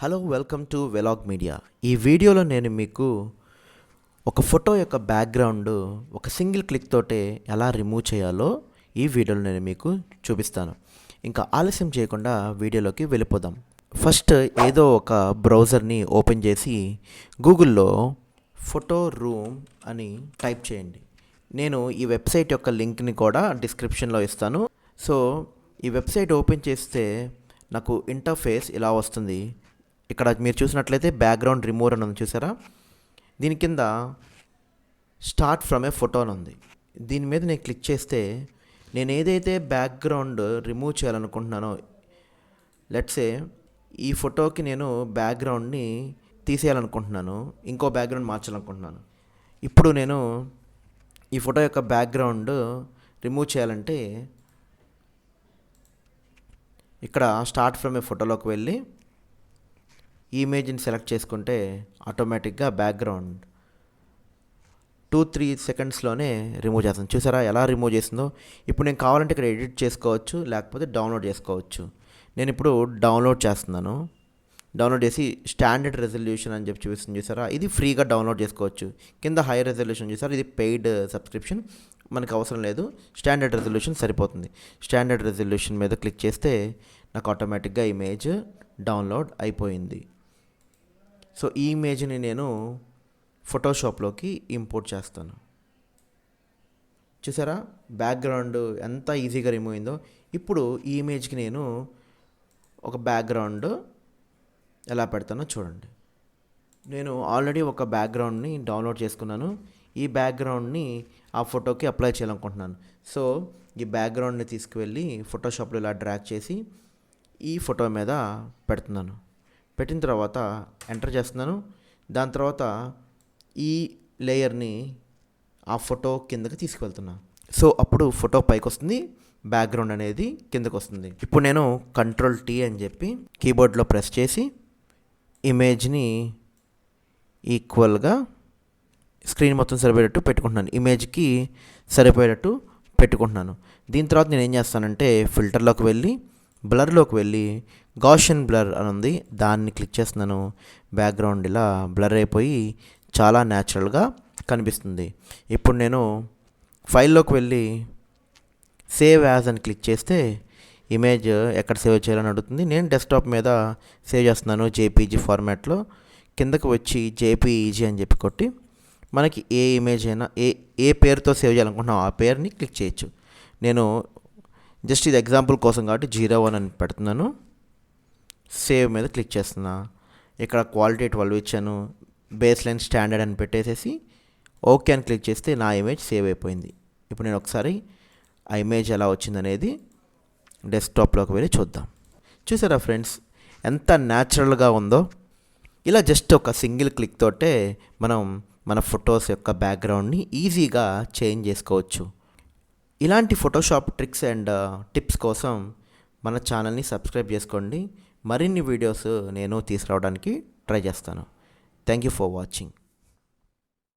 Hello welcome to vlog media ఈ వీడియోలో నేను మీకు ఒక ఫోటో యొక్క బ్యాక్గ్రౌండ్ ఒక సింగిల్ క్లిక్ తోటే ఎలా రిమూవ్ చేయాలో ఈ వీడియోలో నేను మీకు చూపిస్తాను. ఇంకా ఆలస్యం చేయకుండా వీడియోలోకి వెళ్ళిపోదాం. ఫస్ట్ ఏదో ఒక బ్రౌజర్ని ఓపెన్ చేసి గూగుల్లో ఫోటో రూమ్ అని టైప్ చేయండి. నేను ఈ వెబ్సైట్ యొక్క లింక్ని కూడా డిస్క్రిప్షన్లో ఇస్తాను. సో ఈ వెబ్సైట్ ఓపెన్ చేస్తే నాకు ఇంటర్ఫేస్ ఇలా వస్తుంది. ఇక్కడ మీరు చూసినట్లయితే బ్యాక్గ్రౌండ్ రిమూవర్ అని ఉంది చూసారా? దీని కింద స్టార్ట్ ఫ్రమ్ ఏ ఫోటో అని ఉంది. దీని మీద నేను క్లిక్ చేస్తే నేను ఏదైతే బ్యాక్గ్రౌండ్ రిమూవ్ చేయాలనుకుంటున్నానో లెట్సే ఈ ఫోటోకి నేను బ్యాక్గ్రౌండ్ని తీసేయాలనుకుంటున్నాను ఇంకో బ్యాక్గ్రౌండ్ మార్చాలనుకుంటున్నాను. ఇప్పుడు నేను ఈ ఫోటో యొక్క బ్యాక్గ్రౌండ్ రిమూవ్ చేయాలంటే ఇక్కడ స్టార్ట్ ఫ్రమ్ ఏ ఫోటోలోకి వెళ్ళి ఈ ఇమేజ్ని సెలెక్ట్ చేసుకుంటే ఆటోమేటిక్గా బ్యాక్గ్రౌండ్ టూ త్రీ సెకండ్స్లోనే రిమూవ్ చేస్తాను చూసారా ఎలా రిమూవ్ చేసిందో ఇప్పుడు నేను కావాలంటే ఇక్కడ ఎడిట్ చేసుకోవచ్చు లేకపోతే డౌన్లోడ్ చేసుకోవచ్చు. నేను ఇప్పుడు డౌన్లోడ్ చేస్తున్నాను. డౌన్లోడ్ చేసి స్టాండర్డ్ రెజల్యూషన్ అని చెప్పి చూపిస్తుంది చూసారా? ఇది ఫ్రీగా డౌన్లోడ్ చేసుకోవచ్చు. కింద హై రెజల్యూషన్ చూసారా? ఇది పెయిడ్ సబ్స్క్రిప్షన్. మనకు అవసరం లేదు. స్టాండర్డ్ రెజల్యూషన్ సరిపోతుంది. స్టాండర్డ్ రెజల్యూషన్ మీద క్లిక్ చేస్తే నాకు ఆటోమేటిక్గా ఇమేజ్ డౌన్లోడ్ అయిపోయింది. సో ఈ ఇమేజ్ని నేను ఫోటోషాప్లోకి ఇంపోర్ట్ చేస్తాను. చూసారా? బ్యాక్గ్రౌండ్ ఎంత ఈజీగా రిమూవ్ అయిందో. ఇప్పుడు ఈ ఇమేజ్కి నేను ఒక బ్యాక్గ్రౌండ్ ఎలా పెడతానో చూడండి. నేను ఆల్రెడీ ఒక బ్యాక్గ్రౌండ్ని డౌన్లోడ్ చేసుకున్నాను. ఈ బ్యాక్గ్రౌండ్ని ఆ ఫోటోకి అప్లై చేయాలనుకుంటున్నాను. సో ఈ బ్యాక్గ్రౌండ్ని తీసుకువెళ్ళి ఫోటోషాప్లో ఇలా డ్రాక్ చేసి ఈ ఫోటో మీద పెడుతున్నాను. పెట్టిన తర్వాత ఎంటర్ చేస్తున్నాను. దాని తర్వాత ఈ లేయర్ని ఆ ఫోటో కిందకి తీసుకువెళ్తున్నా. సో అప్పుడు ఫోటో పైకి వస్తుంది బ్యాక్గ్రౌండ్ అనేది కిందకు వస్తుంది ఇప్పుడు నేను కంట్రోల్ టీ అని చెప్పి కీబోర్డ్లో ప్రెస్ చేసి ఇమేజ్ని ఈక్వల్గా స్క్రీన్ మొత్తం సరిపోయేటట్టు పెట్టుకుంటున్నాను. ఇమేజ్కి సరిపోయేటట్టు పెట్టుకుంటున్నాను. దీని తర్వాత నేను ఏం చేస్తానంటే ఫిల్టర్లోకి వెళ్ళి బ్లర్లోకి వెళ్ళి గాషన్ బ్లర్ అని ఉంది దాన్ని క్లిక్ చేస్తున్నాను. బ్యాక్గ్రౌండ్ ఇలా బ్లర్ అయిపోయి చాలా న్యాచురల్గా కనిపిస్తుంది. ఇప్పుడు నేను ఫైల్లోకి వెళ్ళి సేవ్ యాజ్ అని క్లిక్ చేస్తే ఇమేజ్ ఎక్కడ సేవ్ చేయాలని అడుగుతుంది. నేను డెస్క్టాప్ మీద సేవ్ చేస్తున్నాను జేపీజీ ఫార్మాట్లో. కిందకు వచ్చి జేపీఈజీ అని చెప్పి కొట్టి మనకి ఏ ఇమేజ్ అయినా ఏ ఏ పేరుతో సేవ్ చేయాలనుకుంటున్నాం ఆ పేరుని క్లిక్ చేయొచ్చు. నేను జస్ట్ ఇది ఎగ్జాంపుల్ కోసం కాబట్టి జీరో వన్ అని పెడుతున్నాను. సేవ్ మీద క్లిక్ చేస్తున్నా. ఇక్కడ క్వాలిటీ ట్వెల్వ్ ఇచ్చాను. బేస్ లైన్ స్టాండర్డ్ అని పెట్టేసేసి ఓకే అని క్లిక్ చేస్తే నా ఇమేజ్ సేవ్ అయిపోయింది. ఇప్పుడు నేను ఒకసారి ఆ ఇమేజ్ ఎలా వచ్చిందనేది డెస్క్టాప్లోకి వెళ్ళి చూద్దాం. చూసారా ఫ్రెండ్స్ ఎంత న్యాచురల్గా ఉందో. ఇలా జస్ట్ ఒక సింగిల్ క్లిక్ తోటే మనం మన ఫొటోస్ యొక్క బ్యాక్గ్రౌండ్ని ఈజీగా చేంజ్ చేసుకోవచ్చు. ఇలాంటి ఫోటోషాప్ ట్రిక్స్ అండ్ టిప్స్ కోసం మన ఛానల్ని సబ్స్క్రైబ్ చేసుకోండి. మరిన్ని వీడియోస్ నేను తీసుకురావడానికి ట్రై చేస్తాను. Thank you for watching